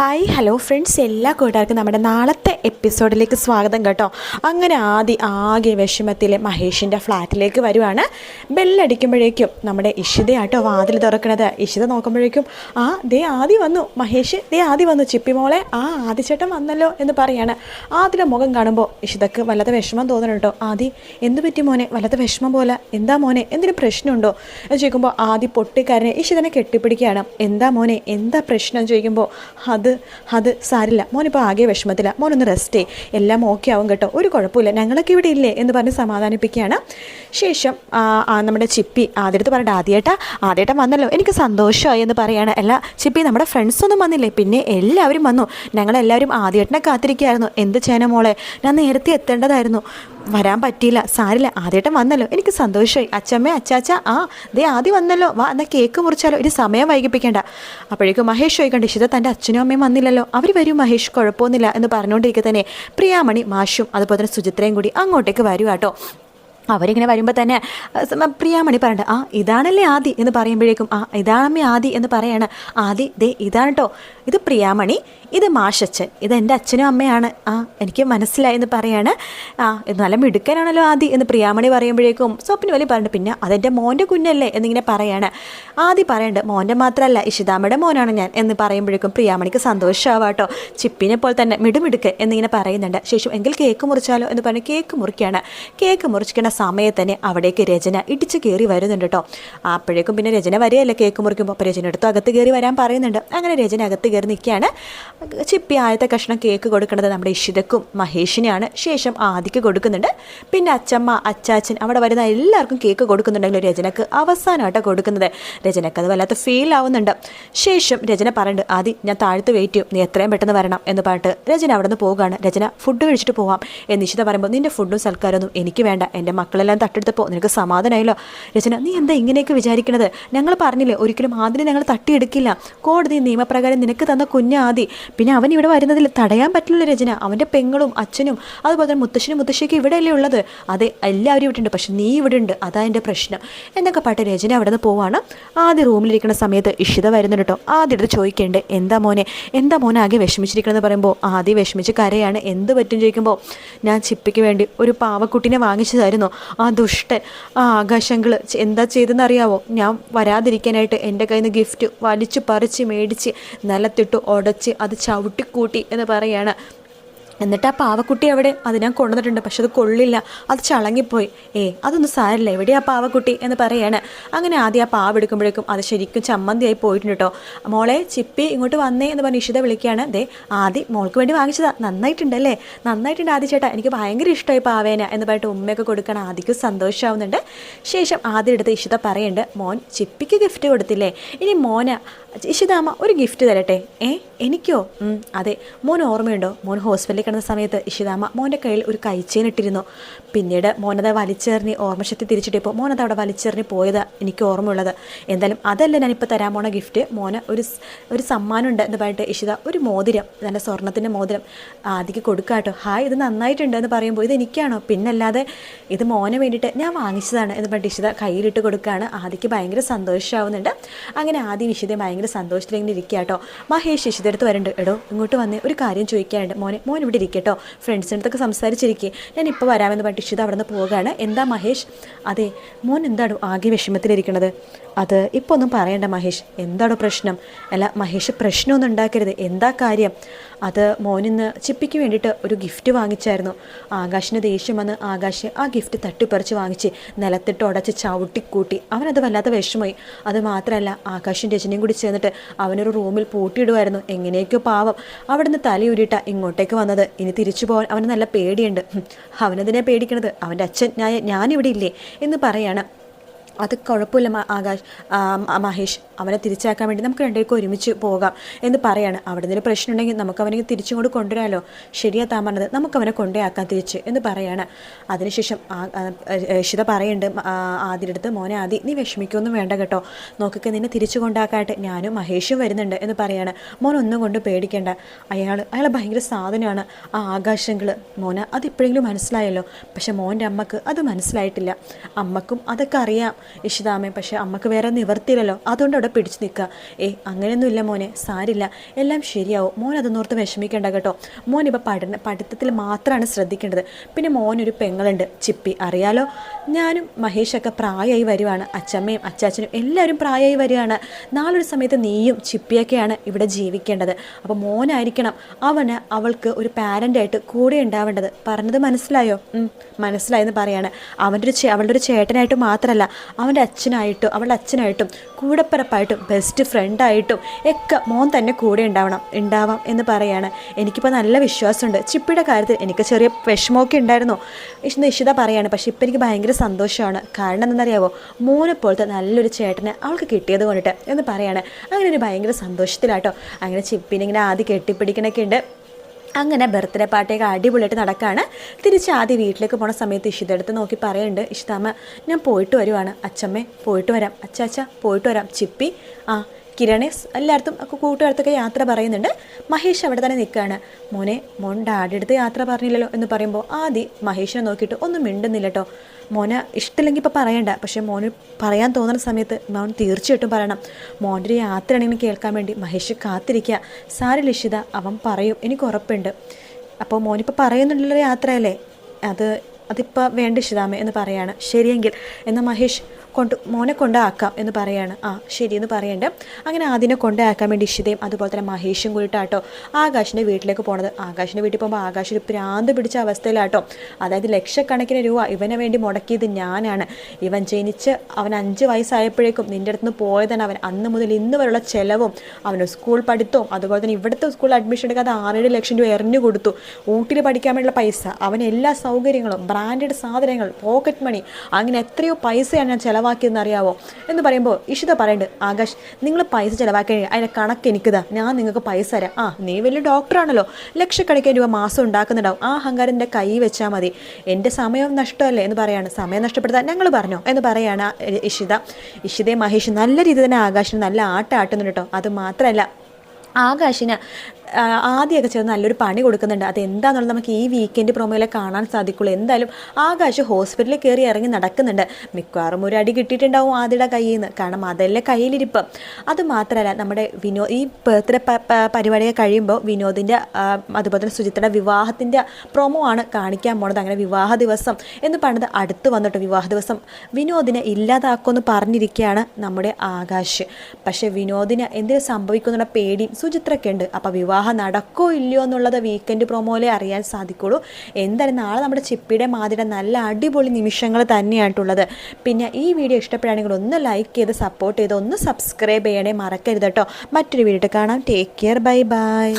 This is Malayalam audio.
ഹായ് ഹലോ ഫ്രണ്ട്സ് എല്ലാ കൂട്ടുകാർക്കും നമ്മുടെ നാളത്തെ എപ്പിസോഡിലേക്ക് സ്വാഗതം കേട്ടോ. അങ്ങനെ ആദി ആകെ വിഷമത്തിലെ മഹേഷിന്റെ ഫ്ലാറ്റിലേക്ക് വരുവാണ്. ബെല്ലടിക്കുമ്പോഴേക്കും നമ്മുടെ ഇഷിതയാട്ടോ വാതിൽ തുറക്കണത്. ഇഷിത നോക്കുമ്പോഴേക്കും ആ ദേ ആദി വന്നു. മഹേഷ് ദേ ആദി വന്നു. ചിപ്പി മോളെ ആ ആദിച്ചേട്ടൻ വന്നല്ലോ എന്ന് പറയാണ്. ആദിയുടെ മുഖം കാണുമ്പോൾ ഇഷിതക്ക് വല്ലാത്ത വിഷമം തോന്നണുണ്ടോ ആദി എന്ത് പറ്റി മോനെ? വല്ലാത്ത വിഷമം പോലെ. എന്താ മോനെ? എന്തിനും പ്രശ്നമുണ്ടോ? എന്ന് ചോദിക്കുമ്പോൾ ആദി പൊട്ടിക്കാരനെ ഇഷിതനെ കെട്ടിപ്പിടിക്കുകയാണ്. എന്താ മോനെ? എന്താ പ്രശ്നം? ചോദിക്കുമ്പോൾ അത് അത് സാരില്ല. മോനിപ്പോൾ ആകെ വിഷമത്തില്ല മോനൊന്ന് റെസ്റ്റ് എല്ലാം ഓക്കെ ആവും കേട്ടോ. ഒരു കുഴപ്പമില്ല. ഞങ്ങളൊക്കെ ഇവിടെ ഇല്ലേ എന്ന് പറഞ്ഞ് സമാധാനിപ്പിക്കുകയാണ്. ശേഷം നമ്മുടെ ചിപ്പി. ആദ്യത്തെ പറഞ്ഞിട്ട് ആദ്യേട്ടാ. ആദ്യേട്ടൻ വന്നല്ലോ. എനിക്ക് സന്തോഷമായി എന്ന് പറയാണ്. അല്ല ചിപ്പി നമ്മുടെ ഫ്രണ്ട്സൊന്നും വന്നില്ലേ? പിന്നെ എല്ലാവരും വന്നു. ഞങ്ങളെല്ലാവരും ആദ്യേട്ടനെ കാത്തിരിക്കുകയായിരുന്നു. എന്ത് ചെയ്യാനാ മോളെ? ഞാൻ നേരത്തെ എത്തേണ്ടതായിരുന്നു. വരാൻ പറ്റിയില്ല. സാരില്ല ആദ്യമായിട്ടും വന്നല്ലോ. എനിക്ക് സന്തോഷമായി അച്ചമ്മേ അച്ചാച്ച ആ ദേ ആദ്യം വന്നല്ലോ. വാ എന്നാൽ കേക്ക് മുറിച്ചാലോ. ഒരു സമയം വൈകിപ്പിക്കേണ്ട. അപ്പോഴേക്കും മഹേഷ് ചോദിക്കണ്ട ഇഷിത തന്റെ അച്ഛനും അമ്മയും വന്നില്ലല്ലോ. അവർ വരും മഹേഷ് കുഴപ്പമൊന്നുമില്ല എന്ന് പറഞ്ഞുകൊണ്ടിരിക്കുക തന്നെ പ്രിയാമണി മാഷും അതുപോലെ തന്നെ സുചിത്രയും കൂടി അങ്ങോട്ടേക്ക് വരും കേട്ടോ. അവരിങ്ങനെ വരുമ്പോൾ തന്നെ പ്രിയാമണി പറയണ്ട ആ ഇതാണല്ലേ ആദി എന്ന് പറയുമ്പോഴേക്കും ആ ഇതാണമ്മേ ആദി എന്ന് പറയാണ്. ആദി ദേ ഇതാണ് കേട്ടോ ഇത് പ്രിയാമണി ഇത് മാഷച്ചൻ ഇത് എന്റെ അച്ഛനും അമ്മയാണ്. ആ എനിക്ക് മനസ്സിലായി എന്ന് പറയാണ്. ആ നല്ല മിടുക്കനാണല്ലോ ആദി എന്ന് പ്രിയാമണി പറയുമ്പോഴേക്കും സ്വപ്ന വലിയ പറഞ്ഞിട്ട് പിന്നെ അതെന്റെ മോന്റെ കുഞ്ഞല്ലേ എന്നിങ്ങനെ പറയാണ്. ആദി പറയണ്ട് മോന്റെ മാത്രമല്ല ഇഷിതാമ്മയുടെ മോനാണ് ഞാൻ എന്ന് പറയുമ്പോഴേക്കും പ്രിയാമണിക്ക് സന്തോഷമാവാട്ടോ ചിപ്പിനെ പോലെ തന്നെ മിടുമിടുക്ക് എന്നിങ്ങനെ പറയുന്നുണ്ട്. ശേഷം എങ്കിൽ കേക്ക് മുറിച്ചാലോ എന്ന് പറഞ്ഞ് കേക്ക് മുറിക്കുകയാണ് കേക്ക് മുറിച്ചിക്കുന്ന സമയത്ത് തന്നെ അവിടേക്ക് രചന ഇടിച്ച് കയറി വരുന്നുണ്ട് കേട്ടോ അപ്പോഴേക്കും പിന്നെ രചന വരികയല്ലേ കേക്ക് മുറിക്കുമ്പോൾ അപ്പോൾ രചന എടുത്ത് അകത്ത് കയറി വരാൻ പറയുന്നുണ്ട്. അങ്ങനെ രചന അകത്ത് കയറി നിൽക്കുകയാണ് ചിപ്പി ആദ്യത്തെ കഷ്ണം കേക്ക് കൊടുക്കുന്നത് നമ്മുടെ ഇഷിതക്കും മഹേഷിനെയാണ്. ശേഷം ആദിക്ക് കൊടുക്കുന്നുണ്ട്. പിന്നെ അച്ചമ്മ അച്ചാച്ചൻ അവിടെ വരുന്ന എല്ലാവർക്കും കേക്ക് കൊടുക്കുന്നുണ്ടെങ്കിലും രചനക്ക് അവസാനമായിട്ടാണ് കൊടുക്കുന്നത്. രചനക്ക് അത് വല്ലാത്ത ഫീൽ ആവുന്നുണ്ട്. ശേഷം രചന പറയുന്നുണ്ട് ആദി ഞാൻ താഴ്ത്ത് വെയിറ്റ് ചെയ്യും. നീ എത്രയും പെട്ടെന്ന് വരണം എന്ന് പറഞ്ഞിട്ട് രചന അവിടെ നിന്ന് പോവുകയാണ്. രചന ഫുഡ് കഴിച്ചിട്ട് പോവാം എന്ന് ഇഷിത പറയുമ്പോൾ നിന്റെ ഫുഡും സൽക്കാരമൊന്നും എനിക്ക് വേണ്ട. എന്റെ മക്കളെല്ലാം തട്ടെടുത്തപ്പോൾ നിനക്ക് സമാധാനമായല്ലോ. രചന നീ എന്താ ഇങ്ങനെയൊക്കെ വിചാരിക്കണത്? ഞങ്ങൾ പറഞ്ഞില്ലേ ഒരിക്കലും ആദിനെ ഞങ്ങൾ തട്ടിയെടുക്കില്ല. കോടതി നിയമപ്രകാരം നിനക്ക് തന്ന കുഞ്ഞ് ആദി. പിന്നെ അവൻ ഇവിടെ വരുന്നതിൽ തടയാൻ പറ്റില്ല രചന. അവന്റെ പെങ്ങളും അച്ഛനും അതുപോലെ തന്നെ മുത്തശ്ശനും മുത്തശ്ശിയൊക്കെ ഇവിടെയല്ലേ ഉള്ളത്? അതെ എല്ലാവരും ഇവിടെ ഉണ്ട്. പക്ഷെ നീ ഇവിടെ ഉണ്ട്. അതാ എന്റെ പ്രശ്നം. എന്നൊക്കെ പാട്ട് രചന അവിടെ നിന്ന് പോവാണ്. ആദ്യ റൂമിലിരിക്കുന്ന സമയത്ത് ഇഷിത വരുന്നുണ്ട് കേട്ടോ. ആദ്യം എടുത്ത് ചോദിക്കേണ്ടത് എന്താ മോനെ? എന്താ മോനെ ആകെ വിഷമിച്ചിരിക്കണമെന്ന് പറയുമ്പോൾ ആദ്യം വിഷമിച്ച് കരയാണ്. എന്ത് പറ്റും ചോദിക്കുമ്പോൾ ഞാൻ ചിപ്പിക്ക് വേണ്ടി ഒരു പാവക്കുട്ടിനെ വാങ്ങിച്ചതായിരുന്നു. ആ ദുഷ്ടൻ ആ ആകാശങ്ങൾ എന്താ ചെയ്തെന്ന് അറിയാവോ? ഞാൻ വരാതിരിക്കാനായിട്ട് എന്റെ കയ്യിൽ നിന്ന് ഗിഫ്റ്റ് വലിച്ചു പറിച്ച് മേടിച്ച് നിലത്തിട്ട് ഉടച്ച് അത് ചവിട്ടിക്കൂട്ടി എന്ന് പറയാണ് എന്നിട്ട് ആ പാവക്കുട്ടി അവിടെ അത് ഞാൻ കൊണ്ടുവന്നിട്ടുണ്ട് പക്ഷെ അത് കൊള്ളില്ല. അത് ചളങ്ങിപ്പോയി. ഏ അതൊന്നും സാരമില്ല. എവിടെയാ പാവക്കുട്ടി എന്ന് പറയാണ്. അങ്ങനെ ആദ്യം ആ പാവ എടുക്കുമ്പോഴേക്കും അത് ശരിക്കും ചമ്മന്തിയായി പോയിട്ടുണ്ട് കേട്ടോ. മോളെ ചിപ്പി ഇങ്ങോട്ട് വന്നേ എന്ന് പറഞ്ഞ് ഇഷിത വിളിക്കുകയാണ്. ദേ ആദ്യം മോൾക്ക് വേണ്ടി വാങ്ങിച്ചതാ. നന്നായിട്ടുണ്ടല്ലേ? നന്നായിട്ടുണ്ട് ആദ്യ ചേട്ടാ. എനിക്ക് ഭയങ്കര ഇഷ്ടമായി പാവേന എന്ന് പറഞ്ഞിട്ട് ഉമ്മയൊക്കെ കൊടുക്കണം ആദ്യക്ക് സന്തോഷമാവുന്നുണ്ട്. ശേഷം ആദ്യം എടുത്ത് ഇഷിത പറയുന്നുണ്ട് മോൻ ചിപ്പിക്ക് ഗിഫ്റ്റ് കൊടുത്തില്ലേ? ഇനി മോന ഇഷിതാമ്മ ഒരു ഗിഫ്റ്റ് തരട്ടെ? ഏ എനിക്കോ? അതെ. മോൻ ഓർമ്മയുണ്ടോ? മോൻ ഹോസ്പിറ്റലിൽ കിടന്ന സമയത്ത് ഇഷിതാമ്മ മോന്റെ കയ്യിൽ ഒരു കൈച്ചേൻ ഇട്ടിരുന്നു. പിന്നീട് മോനത് വലിച്ചെറിഞ്ഞ് ഓർമ്മശക്തി തിരിച്ചിട്ടിപ്പോൾ മോനത് അവിടെ വലിച്ചെറിഞ്ഞ് പോയത് എനിക്ക് ഓർമ്മയുള്ളത്. എന്തായാലും അതല്ല ഞാനിപ്പോൾ തരാൻ പോണ ഗിഫ്റ്റ് മോന് ഒരു ഒരു സമ്മാനമുണ്ട് എന്ന് പറഞ്ഞിട്ട് ഇഷിത ഒരു മോതിരം നല്ല സ്വർണത്തിന്റെ മോതിരം ആദ്യക്ക് കൊടുക്കുക കേട്ടോ. ഹായ് ഇത് നന്നായിട്ടുണ്ട് എന്ന് പറയുമ്പോൾ ഇത് എനിക്കാണോ? പിന്നല്ലാതെ ഇത് മോനെ വേണ്ടിയിട്ട് ഞാൻ വാങ്ങിച്ചതാണ് എന്ന് പറഞ്ഞിട്ട് ഇഷിത കയ്യിലിട്ട് കൊടുക്കുകയാണ് ആദ്യക്ക് ഭയങ്കര സന്തോഷമാവുന്നുണ്ട് അങ്ങനെ ആദ്യം ഇഷിത ഭയങ്കര സന്തോഷത്തിലിങ്ങനെ ഇരിക്കുക കേട്ടോ. മഹേഷ് ഇഷിത വരുന്നുണ്ട് എടോ ഇങ്ങോട്ട് വന്ന് ഒരു കാര്യം ചോദിക്കാനുണ്ട് മോനെ. മോൻ ഇവിടെ ഇരിക്കട്ടോ. ഫ്രണ്ട്സിന്റെ അടുത്തൊക്കെ സംസാരിച്ചിരിക്കുക ഞാൻ ഇപ്പോൾ വരാമെന്ന് പറഞ്ഞിട്ട് ഇഷിത അവിടെ നിന്ന് പോവുകയാണ് എന്താ മഹേഷ്? അതെ മോൻ എന്താണ് ആകെ വിഷമത്തിലിരിക്കണത്? അത് ഇപ്പോൾ ഒന്നും പറയണ്ട മഹേഷ്. എന്താണോ പ്രശ്നം? അല്ല മഹേഷ് പ്രശ്നമൊന്നും ഉണ്ടാക്കരുത്. എന്താ കാര്യം? അത് മോനിന്ന് ചിപ്പിക്ക് വേണ്ടിയിട്ട് ഒരു ഗിഫ്റ്റ് വാങ്ങിച്ചായിരുന്നു. ആകാശിന് ദേഷ്യം വന്ന് ആകാശ് ആ ഗിഫ്റ്റ് തട്ടിപ്പറിച്ച് വാങ്ങിച്ച് നിലത്തിട്ട് ഉടച്ച് ചവിട്ടിക്കൂട്ടി. അവനത് വല്ലാത്ത വിഷമമായി. അത് മാത്രമല്ല ആകാശും രചനയും കൂടി ചേർന്നിട്ട് അവനൊരു റൂമിൽ പൂട്ടിയിടുമായിരുന്നു. എങ്ങനെയൊക്കെയോ പാവം. അവിടുന്ന് തലയൂരിട്ട ഇങ്ങോട്ടേക്ക് വന്നത്. ഇനി തിരിച്ചു പോകാൻ അവന് നല്ല പേടിയുണ്ട്. അവനതിനെ പേടിക്കണത്? അവന്റെ അച്ഛൻ ഞാൻ ഞാനിവിടെ ഇല്ലേ എന്ന് പറയാണ്. അത് കുഴപ്പമില്ല ആകാശ് മഹേഷ്. അവനെ തിരിച്ചാക്കാൻ വേണ്ടി നമുക്ക് രണ്ടുപേർക്കും ഒരുമിച്ച് പോകാം എന്ന് പറയാണ്. അവിടെ നിന്ന് പ്രശ്നം ഉണ്ടെങ്കിൽ നമുക്ക് അവനെ തിരിച്ചും കൊണ്ട് കൊണ്ടുവരാമല്ലോ ശരിയാ താൻ പറഞ്ഞത്. നമുക്ക് അവനെ കൊണ്ടുപോയാക്കാം തിരിച്ച് എന്ന് പറയാണ്. അതിനുശേഷം ഇഷിത പറയുന്നുണ്ട് ആദ്യടുത്ത് മോനെ ആദി നീ വിഷമിക്കൊന്നും വേണ്ട കേട്ടോ. നോക്കൊക്കെ നിന്നെ തിരിച്ചു കൊണ്ടാക്കാട്ടെ ഞാനും മഹേഷും വരുന്നുണ്ട് എന്ന് പറയാണ്. മോൻ ഒന്നും കൊണ്ട് പേടിക്കേണ്ട. അയാൾ അയാൾ ഭയങ്കര സാധനമാണ് ആ ആകാശങ്ങൾ മോന് അതിപ്പോഴെങ്കിലും മനസ്സിലായല്ലോ. പക്ഷെ മോന്റെ അമ്മയ്ക്ക് അത് മനസ്സിലായിട്ടില്ല. അമ്മക്കും അതൊക്കെ അറിയാം. ഇഷിതാമേ പക്ഷേ അമ്മയ്ക്ക് വേറെ നിവർത്തിയില്ലല്ലോ. അതുകൊണ്ട് അവിടെ പിടിച്ചു നിൽക്കുക. ഏ അങ്ങനെയൊന്നുമില്ല മോനെ. സാരില്ല. എല്ലാം ശരിയാവും. മോൻ അതൊന്നോർത്ത് വിഷമിക്കേണ്ട കേട്ടോ. മോൻ ഇപ്പോൾ പഠന പഠിത്തത്തിൽ മാത്രമാണ് ശ്രദ്ധിക്കേണ്ടത്. പിന്നെ മോനൊരു പെങ്ങളുണ്ട്. ചിപ്പി. അറിയാലോ? ഞാനും മഹേഷൊക്കെ പ്രായമായി വരുവാണ്. അച്ചമ്മയും അച്ചാച്ചനും എല്ലാവരും പ്രായമായി വരികയാണ്. നാളൊരു സമയത്ത് നീയും ചിപ്പിയൊക്കെയാണ് ഇവിടെ ജീവിക്കേണ്ടത്. അപ്പോൾ മോനായിരിക്കണം അവന് അവൾക്ക് ഒരു പാരന്റായിട്ട് കൂടെ ഉണ്ടാവേണ്ടത്. പറഞ്ഞത് മനസ്സിലായോ? മനസ്സിലായെന്ന് പറയാണ്. അവന്റെ ഒരു അവളുടെ ഒരു ചേട്ടനായിട്ട് മാത്രമല്ല അവന്റെ അച്ഛനായിട്ടും അവളുടെ അച്ഛനായിട്ടും കൂടപ്പിറപ്പായിട്ടും ബെസ്റ്റ് ഫ്രണ്ടായിട്ടും ഒക്കെ മോൻ തന്നെ കൂടെ ഉണ്ടാവണം ഉണ്ടാവാം എന്ന് പറയാണ്. എനിക്കിപ്പോൾ നല്ല വിശ്വാസമുണ്ട്. ചിപ്പിയുടെ കാര്യത്തിൽ എനിക്ക് ചെറിയ വിഷമമൊക്കെ ഉണ്ടായിരുന്നു. നിഷിത പറയാണ്. പക്ഷേ ഇപ്പം എനിക്ക് ഭയങ്കര സന്തോഷമാണ്. കാരണം എന്താണെന്നറിയാവോ? മോനെ പോലത്തെ നല്ലൊരു ചേട്ടനെ അവൾക്ക് കിട്ടിയത് കൊണ്ടിട്ട് എന്ന് പറയാണ്. അങ്ങനെ ഒരു ഭയങ്കര സന്തോഷത്തിലാട്ടോ. അങ്ങനെ ചിപ്പിനെ ഇങ്ങനെ ആദ്യം കെട്ടിപ്പിടിക്കണൊക്കെ ഉണ്ട്. അങ്ങനെ ബർത്ത്ഡേ പാർട്ടിയൊക്കെ അടിപൊളിയായിട്ട് നടക്കുകയാണ് തിരിച്ച് ആദ്യം വീട്ടിലേക്ക് പോണ സമയത്ത് ഇഷിത എടുത്ത് നോക്കി പറയുന്നുണ്ട് ഇഷിതാമ്മ ഞാൻ പോയിട്ട് വരുവാണ്. അച്ചമ്മേ പോയിട്ട് വരാം. അച്ചാച്ച പോയിട്ട് വരാം. ചിപ്പി ആ കിരണേസ് എല്ലായിടത്തും ഒക്കെ കൂട്ടുകാരത്തൊക്കെ യാത്ര പറയുന്നുണ്ട്. മഹേഷ് അവിടെ തന്നെ നിൽക്കുകയാണ്. മോനെ മോൻ ഡാഡി അടുത്ത് യാത്ര പറഞ്ഞില്ലല്ലോ എന്ന് പറയുമ്പോൾ ആദ്യം മഹേഷിനെ നോക്കിയിട്ട് ഒന്നും മിണ്ടുന്നില്ല കേട്ടോ മോനെ ഇഷ്ടമില്ലെങ്കിൽ ഇപ്പോൾ പറയണ്ട. പക്ഷേ മോന് പറയാൻ തോന്നുന്ന സമയത്ത് മോൻ തീർച്ചയായിട്ടും പറയണം. മോന്റെ ഒരു യാത്രയാണെങ്കിൽ കേൾക്കാൻ വേണ്ടി മഹേഷ് കാത്തിരിക്കുക. സാരി ലിഷിത അവൻ പറയും. എനിക്ക് ഉറപ്പുണ്ട്. അപ്പോൾ മോനിപ്പോൾ പറയുന്നുള്ളൊരു യാത്രയല്ലേ? അത് അതിപ്പോൾ വേണ്ട ഇഷിതാമേ എന്ന് പറയാണ്. ശരിയെങ്കിൽ എന്നാൽ മഹേഷ് കൊണ്ട് മോനെ കൊണ്ടാക്കാം എന്ന് പറയാണ്. ആ ശരി എന്ന് പറയണ്ട്. അങ്ങനെ ആദ്യനെ കൊണ്ടാക്കാൻ വേണ്ടി ഇഷിതയും അതുപോലെ തന്നെ മഹേഷും കൂടിയിട്ടാട്ടോ ആകാശിന്റെ വീട്ടിലേക്ക് പോണത്. ആകാശിന്റെ വീട്ടിൽ പോകുമ്പോൾ ആകാശ് ഒരു പ്രാന്ത് പിടിച്ച അവസ്ഥയിലാട്ടോ. അതായത് ലക്ഷക്കണക്കിന് രൂപ ഇവനെ വേണ്ടി മുടക്കിയത് ഞാനാണ്. ഇവൻ ജനിച്ച് അവൻ അഞ്ച് വയസ്സായപ്പോഴേക്കും നിന്റെ അടുത്ത് നിന്ന് പോയതാണ് അവൻ. അന്ന് മുതൽ ഇന്ന് വരെയുള്ള ചെലവും അവന് സ്കൂൾ പഠിത്തവും അതുപോലെ തന്നെ ഇവിടുത്തെ സ്കൂൾ അഡ്മിഷൻ എടുക്കാതെ ആറേഴ് ലക്ഷം രൂപ എറിഞ്ഞു കൊടുത്തു. ഊട്ടിൽ പഠിക്കാൻ വേണ്ടിയുള്ള പൈസ അവൻ എല്ലാ സൗകര്യങ്ങളും ബ്രാൻഡഡ് സാധനങ്ങൾ പോക്കറ്റ് മണി അങ്ങനെ എത്രയോ പൈസയാണ് ഞാൻ അറിയാവോ എന്ന് പറയുമ്പോൾ ഇഷിത പറയുന്നുണ്ട് ആകാശ് നിങ്ങൾ പൈസ ചിലവാക്കി അതിന്റെ കണക്ക് എനിക്കിതാ. ഞാൻ നിങ്ങൾക്ക് പൈസ തരാം. ആ നീ വലിയ ഡോക്ടറാണല്ലോ. ലക്ഷക്കണക്കിന് രൂപ മാസം ഉണ്ടാക്കുന്നുണ്ടാവും. ആ അഹങ്കാരന്റെ കൈ വെച്ചാൽ മതി. എന്റെ സമയം നഷ്ടമല്ലേ എന്ന് പറയാണ്. സമയം നഷ്ടപ്പെടുത്താൻ ഞങ്ങൾ പറഞ്ഞോ എന്ന് പറയാണ് ഇഷിത. ഇഷിതയും മഹേഷ് നല്ല രീതിയിൽ തന്നെ ആകാശിന് നല്ല ആട്ടം ആട്ടുന്നുണ്ട് കേട്ടോ. അത് മാത്രമല്ല ആകാശിന് ആദ്യമൊക്കെ ചേർന്ന് നല്ലൊരു പണി കൊടുക്കുന്നുണ്ട്. അത് എന്താണെന്നുള്ളത് നമുക്ക് ഈ വീക്കെൻഡ് പ്രൊമോയിലെ കാണാൻ സാധിക്കുള്ളൂ. എന്തായാലും ആകാശ് ഹോസ്പിറ്റലിൽ കയറി ഇറങ്ങി നടക്കുന്നുണ്ട്. മിക്കവാറും ഒരു അടി കിട്ടിയിട്ടുണ്ടാവും ആദ്യയുടെ കയ്യിൽ നിന്ന് കാരണം അതല്ലേ കയ്യിലിരിപ്പ്. അതുമാത്രമല്ല നമ്മുടെ വിനോ ഈ ബർത്ത്ഡേ പരിപാടിയൊക്കെ കഴിയുമ്പോൾ വിനോദിന്റെ അതുപോലെ തന്നെ സുജിത്തയുടെ വിവാഹത്തിന്റെ പ്രൊമോ ആണ് കാണിക്കാൻ പോണത്. അങ്ങനെ വിവാഹ ദിവസം എന്ന് പറഞ്ഞത് അടുത്ത് വന്നിട്ട് വിവാഹ ദിവസം വിനോദിനെ ഇല്ലാതാക്കുമെന്ന് പറഞ്ഞിരിക്കുകയാണ് നമ്മുടെ ആകാശ്. പക്ഷേ വിനോദിന് എന്തിനു സംഭവിക്കുന്ന പേടിയും സുചിത്രയ്ക്ക് ഉണ്ട് അപ്പോൾ വിവാഹം നടക്കോ ഇല്ലയോ എന്നുള്ളത് വീക്കെൻഡ് പ്രൊമോയിലെ അറിയാൻ സാധിക്കുള്ളൂ. എന്തായാലും നാളെ നമ്മുടെ ചിപ്പിയുടെ മാതിരി നല്ല അടിപൊളി നിമിഷങ്ങൾ തന്നെയായിട്ടുള്ളത്. പിന്നെ ഈ വീഡിയോ ഇഷ്ടപ്പെടുകയാണെങ്കിൽ ഒന്ന് ലൈക്ക് ചെയ്ത് സപ്പോർട്ട് ചെയ്ത് ഒന്ന് സബ്സ്ക്രൈബ് ചെയ്യണേ മറക്കരുത് കേട്ടോ. മറ്റൊരു വീഡിയോ കാണാം. Take care bye bye